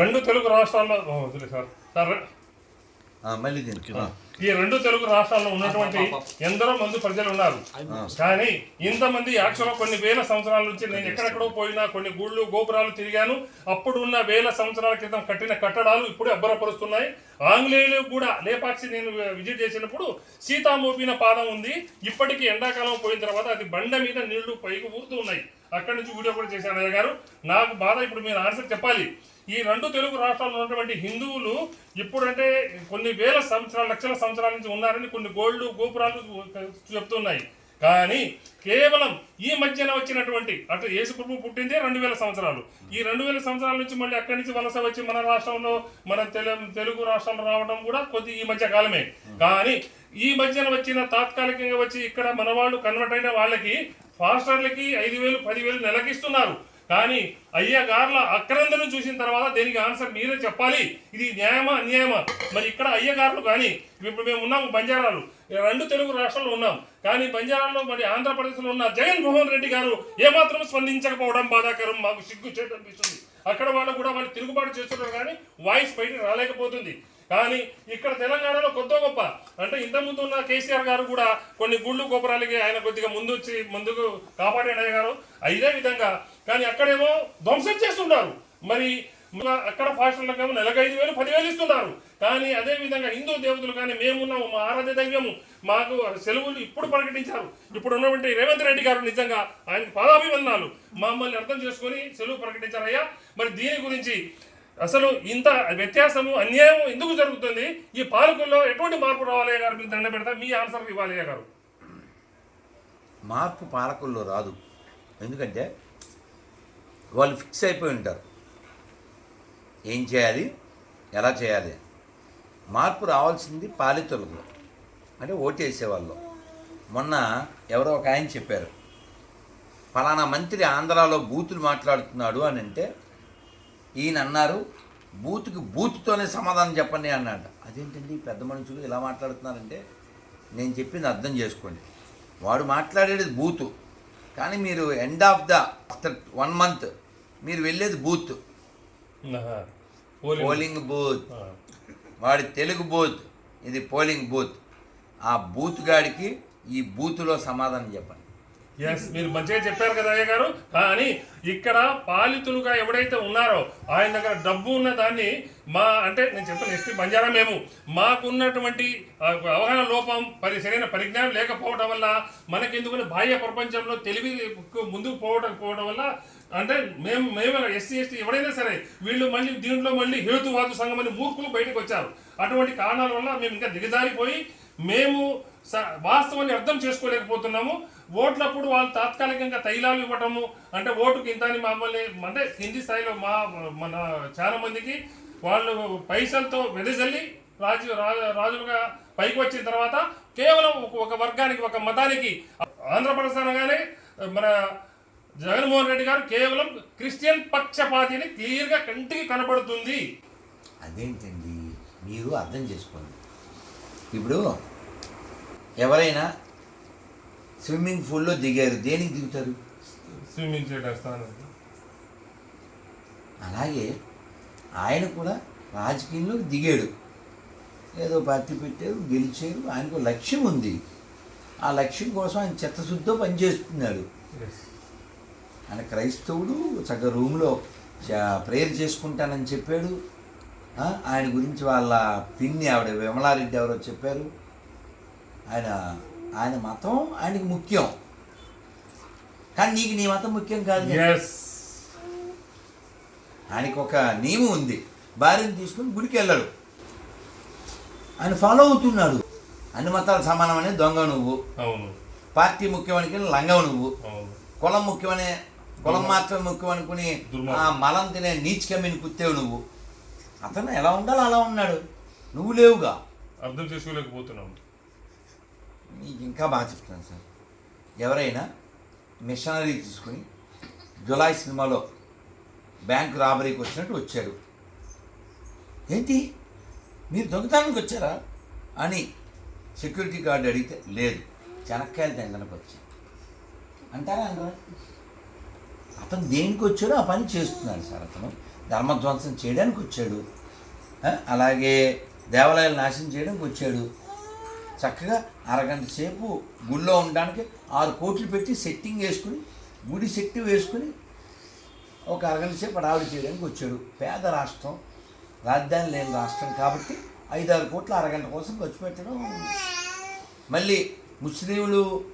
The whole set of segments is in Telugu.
రెండు తెలుగు రాష్ట్రాల్లో ఓ, వదిలే సార్. సార్ ఆ, మళ్ళీ దీనికి ఆ. ఈ రెండు తెలుగు రాష్ట్రాల్లో ఉన్నటువంటి ఎందరో మంది ప్రజలు ఉన్నారు. కానీ ఇంతమంది యాక్చువల్గా కొన్ని వేల సంవత్సరాల నుంచి నేను ఎక్కడెక్కడో పోయినా కొన్ని గుళ్ళు గోపురాలు తిరిగాను. అప్పుడు ఉన్న వేల సంవత్సరాల క్రితం కట్టిన కట్టడాలు ఇప్పుడు అబ్బరపరుస్తున్నాయి. ఆంగ్లేయులు కూడా లేపాక్షి నేను విజిట్ చేసినప్పుడు సీతా మోపిన పాదం ఉంది. ఇప్పటికీ ఎండాకాలం పోయిన తర్వాత అది బండ మీద నీళ్ళు పైకి ఊరుతూ ఉన్నాయి. అక్కడి నుంచి వీడియో కూడా చేశాను అయ్య గారు నాకు బాధ ఇప్పుడు మీరు ఆన్సర్ చెప్పాలి. ఈ రెండు తెలుగు రాష్ట్రాల్లో ఉన్నటువంటి హిందువులు ఇప్పుడంటే కొన్ని వేల సంవత్సరాల లక్షల సంవత్సరాల నుంచి ఉన్నారని కొన్ని గోల్డ్ గోపురాలు చెప్తున్నాయి. కానీ కేవలం ఈ మధ్యన వచ్చినటువంటి అటు యేసు ప్రభు పుట్టిందే రెండు వేల సంవత్సరాలు. ఈ రెండు వేల సంవత్సరాల నుంచి మళ్ళీ అక్కడి నుంచి వలస వచ్చి మన రాష్ట్రంలో మన తెలుగు రాష్ట్రంలో రావడం కూడా కొద్ది ఈ మధ్య కాలమే. కానీ ఈ మధ్యన వచ్చిన తాత్కాలికంగా వచ్చి ఇక్కడ మన వాళ్ళు కన్వర్ట్ అయిన వాళ్ళకి ఫాస్టర్లకి ఐదు వేలు పదివేలు నెలకిస్తున్నారు. కానీ అయ్యగార్ల అక్రందను చూసిన తర్వాత దీనికి ఆన్సర్ మీరే చెప్పాలి? ఇది న్యాయమా అన్యాయమా? మరి ఇక్కడ అయ్యగారులు కానీ ఇప్పుడు మేము ఉన్నాము బంజారాలు. రెండు తెలుగు రాష్ట్రాల్లో ఉన్నాం. కానీ బంజారాల్లో మరి ఆంధ్రప్రదేశ్లో ఉన్న జగన్మోహన్ రెడ్డి గారు ఏమాత్రం స్పందించకపోవడం బాధాకరం మాకు సిగ్గు చేయడం అనిపిస్తుంది. అక్కడ వాళ్ళు కూడా వాళ్ళు తిరుగుబాటు చేస్తున్నారు కానీ వాయిస్ బయట రాలేకపోతుంది. కానీ ఇక్కడ తెలంగాణలో కొత్త గొప్ప. అంటే ఇంతకుముందు ఉన్న కేసీఆర్ గారు కూడా కొన్ని గుళ్ళు గోపురాలకి ఆయన కొద్దిగా ముందు వచ్చి ముందుకు కాపాడాడు గారు. అదే విధంగా కానీ అక్కడేమో ధ్వంసం చేస్తున్నారు. మరి మన అక్కడ భాషలకేమో నెలకు ఐదు వేలు పదివేలు ఇస్తున్నారు. కానీ అదే విధంగా హిందూ దేవతలు కానీ మేమున్నాము మా ఆరాధ్య దైవము మాకు సెలవులు ఇప్పుడు ప్రకటించారు. ఇప్పుడు ఉన్నటువంటి రేవంత్ రెడ్డి గారు నిజంగా ఆయనకు పాదాభివందనాలు. మమ్మల్ని అర్థం చేసుకొని సెలవు ప్రకటించారయ్యా. మరి దీని గురించి అసలు ఇంత వ్యత్యాసము అన్యాయం ఎందుకు జరుగుతుంది? ఈ పాలకుల్లో ఎటువంటి మార్పు రావాలయ్య గారు? మీరు దండ పెడతా మీ ఆన్సర్ ఇవ్వాలయ్య గారు. మార్పు పాలకుల్లో రాదు. ఎందుకంటే వాళ్ళు ఫిక్స్ అయిపోయి ఉంటారు. ఏం చేయాలి? ఎలా చేయాలి? మార్పు రావాల్సింది పాలితులకు. అంటే ఓటేసేవాళ్ళు. మొన్న ఎవరో ఒక ఆయన చెప్పారు. ఫలానా మంత్రి ఆంధ్రాలో బూతులు మాట్లాడుతున్నాడు అని అంటే ఈయన అన్నారు బూతుకి బూతుతోనే సమాధానం చెప్పండి అన్నాడు. అదేంటండి? పెద్ద మనుషులు ఇలా మాట్లాడుతున్నారంటే నేను చెప్పింది అర్థం చేసుకోండి. వాడు మాట్లాడేది బూతు. కానీ మీరు end of the after one month మీరు వెళ్ళేది బూత్. పోలింగ్. బూత్. వాడి తెలుగు బూత్ ఇది పోలింగ్ బూత్ ఆ బూత్ గాడికి ఈ బూత్లో సమాధానం చెప్పండి ఎస్ మీరు మంచిగా చెప్పారు కదా అయ్య గారు. కానీ ఇక్కడ పాలితులుగా ఎవడైతే ఉన్నారో ఆయన దగ్గర డబ్బు ఉన్న దాన్ని మా అంటే నేను చెప్పిన ఎస్టీ బంజారా మేము మాకున్నటువంటి అవగాహన లోపం పరి సరైన పరిజ్ఞానం లేకపోవడం వల్ల మనకెందుకని బాహ్య ప్రపంచంలో తెలివి ముందుకు పోవడం పోవడం వల్ల అంటే మేము మేము ఎస్సీ ఎస్టీ ఎవరైనా సరే వీళ్ళు మళ్ళీ దీంట్లో మళ్ళీ హేతువాదు సంఘం అని మూర్ఖులు బయటకు వచ్చారు. అటువంటి కారణాల వల్ల మేము ఇంకా దిగజారిపోయి మేము స- వాస్తవాన్ని అర్థం చేసుకోలేకపోతున్నాము. ఓట్లప్పుడు వాళ్ళు తాత్కాలికంగా తైలాలు ఇవ్వటము అంటే ఓటుకి ఇంత అని మమ్మల్ని అంటే కింది స్థాయిలో మా మన చాలా మందికి వాళ్ళు పైసలతో వెదజల్లి రాజు రాజులుగా పైకి వచ్చిన తర్వాత కేవలం ఒక- ఒక వర్గానికి ఒక మతానికి ఆంధ్రప్రదేశ్ అనగానే మన జగన్మోహన్ రెడ్డి గారు కేవలం క్రిస్టియన్ పక్షపాతిని క్లియర్గా కంటికి కనబడుతుంది. అదేంటండి? మీరు అర్థం చేసుకోండి. ఇప్పుడు ఎవరైనా స్విమ్మింగ్ పూల్లో దిగారు. దేనికి దిగుతారు? స్విమ్మింగ్ అలాగే ఆయన కూడా రాజకీయంలో దిగాడు. ఏదో పార్టీ పెట్టారు గెలిచారు. ఆయనకు లక్ష్యం ఉంది. ఆ లక్ష్యం కోసం ఆయన చిత్తశుద్ధితో పనిచేస్తున్నాడు. ఆయన క్రైస్తవుడు చక్కగా రూమ్లో ప్రేయర్ చేసుకుంటానని చెప్పాడు. ఆయన గురించి వాళ్ళ పిన్ని ఆవిడ విమలారెడ్డి ఎవరో చెప్పారు. ఆయన ఆయన మతం ఆయనకి ముఖ్యం. కానీ నీకు నీ మతం ముఖ్యం కాదు ఆయనకి ఒక నియమం ఉంది. భార్యను తీసుకుని గుడికి వెళ్ళాడు. ఆయన ఫాలో అవుతున్నాడు. అన్ని మతాలు సమానమని దొంగ నువ్వు. పార్టీ ముఖ్యమని లంగవ నువ్వు. కులం ముఖ్యమనే కులం మాత్రమే ముఖ్యం అనుకుని. ఆ మలం తినే నీచ్ కమ్మిని కుత్తేవు నువ్వు. అతను ఎలా ఉండాలో అలా ఉన్నాడు. నువ్వు లేవుగా. అర్థం చేసుకోలేకపోతున్నాం. నీకు ఇంకా బాగా చెప్తాను సార్. ఎవరైనా మిషనరీ తీసుకుని జులై సినిమాలో బ్యాంక్ రాబరీకి వచ్చినట్టు వచ్చారు. ఏంటి? మీరు దొంగతనానికి వచ్చారా? అని సెక్యూరిటీ గార్డు అడిగితే లేదు. చెనక్కాయలు తినడానికి వచ్చాను అంటారా అనరా అతను దేనికి వచ్చాడో ఆ పని చేస్తున్నాడు సార్ అతను. ధర్మధ్వంసం చేయడానికి వచ్చాడు. అలాగే దేవాలయాలు నాశనం చేయడానికి వచ్చాడు. చక్కగా అరగంట సేపు గుళ్ళో ఉండడానికి ఆరు కోట్లు పెట్టి సెట్టింగ్ వేసుకుని గుడి సెట్టి వేసుకుని ఒక అరగంట సేపు రావిడి చేయడానికి వచ్చాడు పేద రాష్ట్రం రాజధాని లేని రాష్ట్రం కాబట్టి ఐదారు కోట్ల అరగంట కోసం ఖర్చు పెట్టడం మళ్ళీ ముస్లింలు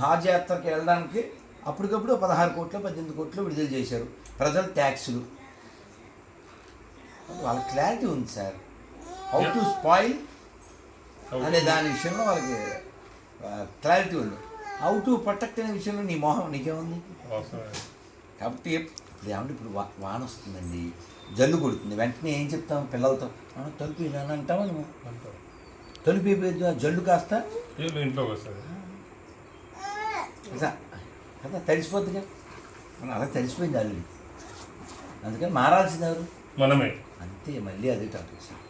హాజ్ యాత్రకి వెళ్ళడానికి అప్పటికప్పుడు పదహారు కోట్లు పద్దెనిమిది కోట్లు విడుదల చేశారు. ప్రజలు ట్యాక్సులు. వాళ్ళ క్లారిటీ ఉంది సార్. హౌ టు స్పాయిల్ అనే దాని విషయంలో వాళ్ళకి క్లారిటీ ఉంది. హౌ టు ప్రొటెక్ట్ అనే విషయంలో నీ మొహం నీకేముంది. కాబట్టి ఏమంటే ఇప్పుడు వా వాన వస్తుందండి జల్లు కొడుతుంది. వెంటనే ఏం చెప్తాం? పిల్లలతో "ఆ, తలుపు అని అంటావా నువ్వు. తలుపు అయిపోయింది, జల్లు కాస్త. వీళ్ళు ఇంట్లోకి వస్తుంది. కదా కదా తడిసిపోద్దిగా. మనం అలా తడిసిపోయింది ఆల్రెడీ అందుకని మారాల్సింది ఎవరు? మనమే. అంతే మళ్ళీ అదే టాపిక్ సార్.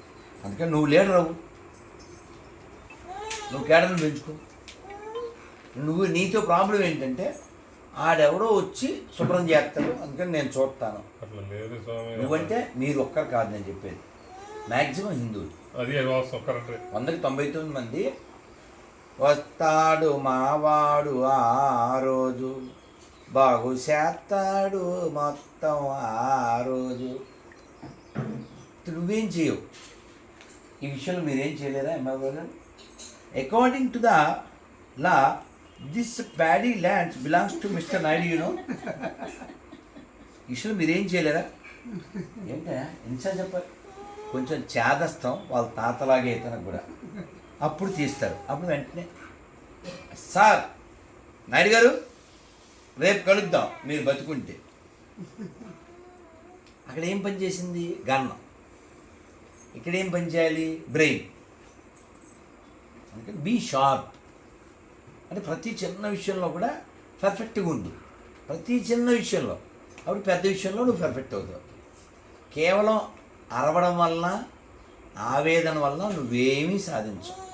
అందుకని నువ్వు లీడర్ అవ్వు నువ్వు కేడర్ని పెంచుకో. నువ్వు నీతో ప్రాబ్లం ఏంటంటే ఆడెవడో వచ్చి శుభ్రం చేస్తాడు. అందుకని నేను చూస్తాను. నువ్వంటే మీరు ఒక్కరు కాదు నేను చెప్పేది. మ్యాక్సిమం హిందువులు. వందకి తొంభై తొమ్మిది మంది వస్తాడు మావాడు ఆ రోజు. బాగు చేస్తాడు మొత్తం ఆ రోజు. నువ్వేం చేయవు. ఈ విషయంలో మీరేం చేయలేరా M R according to the law this paddy lands belongs to mister Naidu you know issue మీరేం చేయలేరా ఏంటా? ఎన్నిసార్లు చెప్పారు కొంచెం చేదస్తాం వాళ్ళ తాతలాగే ఇతనికి కూడా. అప్పుడు తీస్తారు. అప్పుడు వెంటనే సార్ నాయుడు గారు రేపు కలుద్దాం మీరు బతుకుంటే. అక్కడ ఏం పని చేసింది? గన్నం. ఇక్కడ ఏం పని చేయాలి? బ్రెయిన్. అందుకని బీ షార్ప్ అంటే ప్రతి చిన్న విషయంలో కూడా పర్ఫెక్ట్గా ఉండు. ప్రతి చిన్న విషయంలో. అప్పుడు పెద్ద విషయంలో నువ్వు పర్ఫెక్ట్ అవుతావు. కేవలం అరవడం వలన ఆవేదన వల్ల నువ్వేమీ సాధించవు.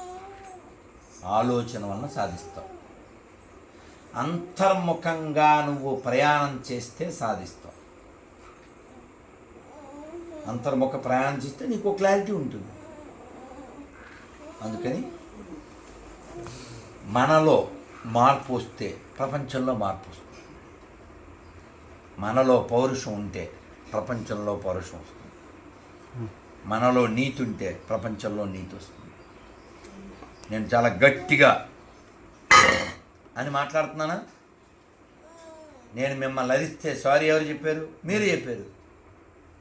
ఆలోచన వలన సాధిస్తావు. అంతర్ముఖంగా నువ్వు ప్రయాణం చేస్తే సాధిస్తావు. అంతర్ముఖ ప్రయాణం చేస్తే నీకు ఒక క్లారిటీ ఉంటుంది. అందుకని మనలో మార్పు వస్తే ప్రపంచంలో మార్పు వస్తుంది. మనలో పౌరుషం ఉంటే ప్రపంచంలో పౌరుషం వస్తుంది. మనలో నీతి ఉంటే ప్రపంచంలో నీతి వస్తుంది. నేను చాలా గట్టిగా అని మాట్లాడుతున్నానా? నేను మిమ్మల్ని అరిస్తే సారీ ఎవరు చెప్పారు? మీరు చెప్పారు.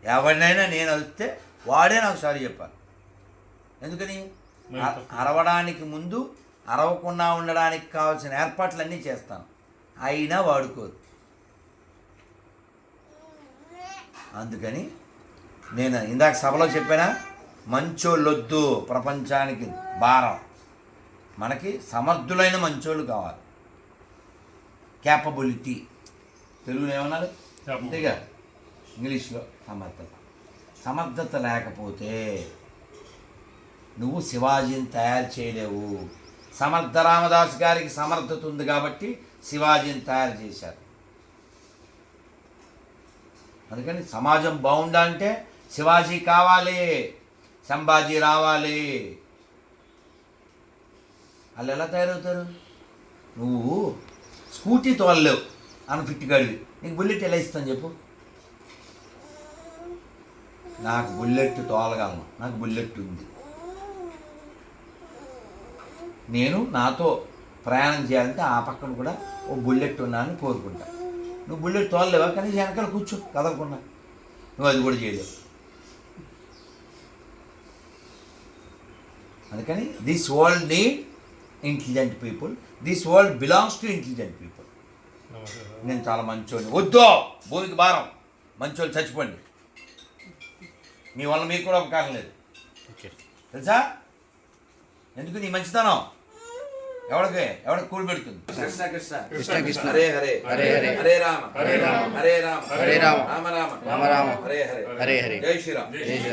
ఎవరినైనా నేను అరిస్తే వాడే నాకు సారీ చెప్పాలి. ఎందుకని? అరవడానికి ముందు అరవకుండా ఉండడానికి కావాల్సిన ఏర్పాట్లన్నీ చేస్తాను. అయినా వాడుకోదు. అందుకని నేను ఇందాక సభలో చెప్పానా? మంచోళ్ళొద్దు ప్రపంచానికి భారం. మనకి సమర్థులైన మంచోళ్ళు కావాలి. క్యాపబిలిటీ తెలుగులో ఏమన్నారు. అంతేగా? ఇంగ్లీష్లో సమర్థత. సమర్థత లేకపోతే నువ్వు శివాజీని తయారు చేయలేవు. సమర్థ రామదాస్ గారికి సమర్థత ఉంది కాబట్టి శివాజీని తయారు చేశారు. అందుకని సమాజం బాగుండాలంటే శివాజీ కావాలి సంభాజీ రావాలి. వాళ్ళు ఎలా తయారవుతారు? నువ్వు స్కూటీ తోలలేవు అన్ఫిట్ గాడివి నీకు బుల్లెట్ ఎలా ఇస్తాను చెప్పు. నాకు బుల్లెట్ తోలగలను నాకు బుల్లెట్ ఉంది. నేను నాతో ప్రయాణం చేయాలంటే ఆ పక్కన కూడా ఓ బుల్లెట్ ఉన్నానని కోరుకుంటా. నువ్వు బుల్లెట్ తోలలేవా? కానీ వెనకాల కూర్చో కదలకుండా. నువ్వు అది కూడా చేయలేవు. అందుకని this world need intelligent people this world belongs to intelligent people. నేను చాలా మంచోడిని. వద్దు! భూమికి భారం. మంచోళ్ళు చచ్చిపోండి. మీ వల్ల మీకు కూడా ఉపకారం లేదు. తెలుసా? ఎందుకు నీ మంచితనం? ఎవడికి? ఎవడికి కూలి పెడుతుంది? కృష్ణ కృష్ణ. కృష్ణ కృష్ణ. హరే హరే. హరే హరే. హరే రామ. హరే రామ. హరే రామ. హరే రామ. రామ రామ. రామ రామ. హరే హరే. హరే హరే. జై శ్రీరామ్. జై శ్రీరామ్.